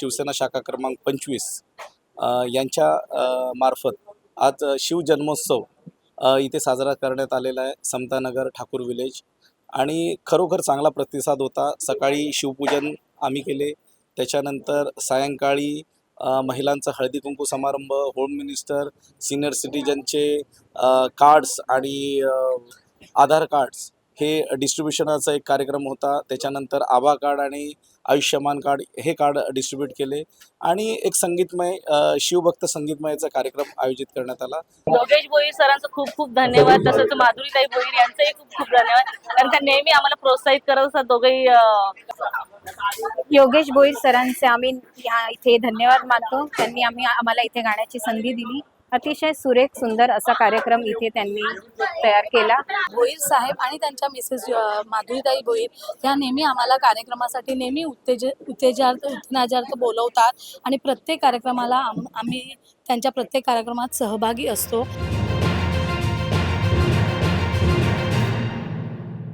शिवसेना शाखा क्रमांक पंचवीस. यांच्या मार्फत आज शिवजन्मोत्सव इथे साजरा करण्यात आलेला आहे. समतानगर ठाकूर विलेज आणि खरोखर चांगला प्रतिसाद होता. सकाळी शिवपूजन आम्ही केले. त्याच्यानंतर सायंकाळी महिलांचा हळदी कुंकू समारंभ होम मिनिस्टर सिनियर सिटीजनचे कार्ड्स आणि आधार कार्ड्स हे डिस्ट्रीब्युशनाचा एक कार्यक्रम होता. त्याच्यानंतर आभा कार्ड आणि आयुष्यमान कार्ड हे कार्ड डिस्ट्रीब्यूट केले. आणि एक संगीतमय शिवभक्त संगीतमयाचा कार्यक्रम आयोजित करण्यात आला. योगेश भोईर सरांचं खूप खूप धन्यवाद. तसंच माधुरीताई भोईर यांचंही खूप खूप धन्यवाद. कारण त्या नेहमी आम्हाला प्रोत्साहित करत असतात दोघेही योगेश भोईर सरांचे आम्ही ह्या इथे धन्यवाद मानतो. त्यांनी आम्ही आम्हाला इथे गाण्याची संधी दिली. अतिशय सुरेख सुंदर असा कार्यक्रम इथे त्यांनी तयार केला. भोईर साहेब आणि त्यांच्या मिसेस माधुरीताई भोईर ह्या नेहमी आम्हाला कार्यक्रमासाठी नेहमी उत्तेज उत्तेजार्थ उत्तेजनार्थ बोलवतात. आणि प्रत्येक कार्यक्रमाला आम्ही त्यांच्या प्रत्येक कार्यक्रमात सहभागी असतो.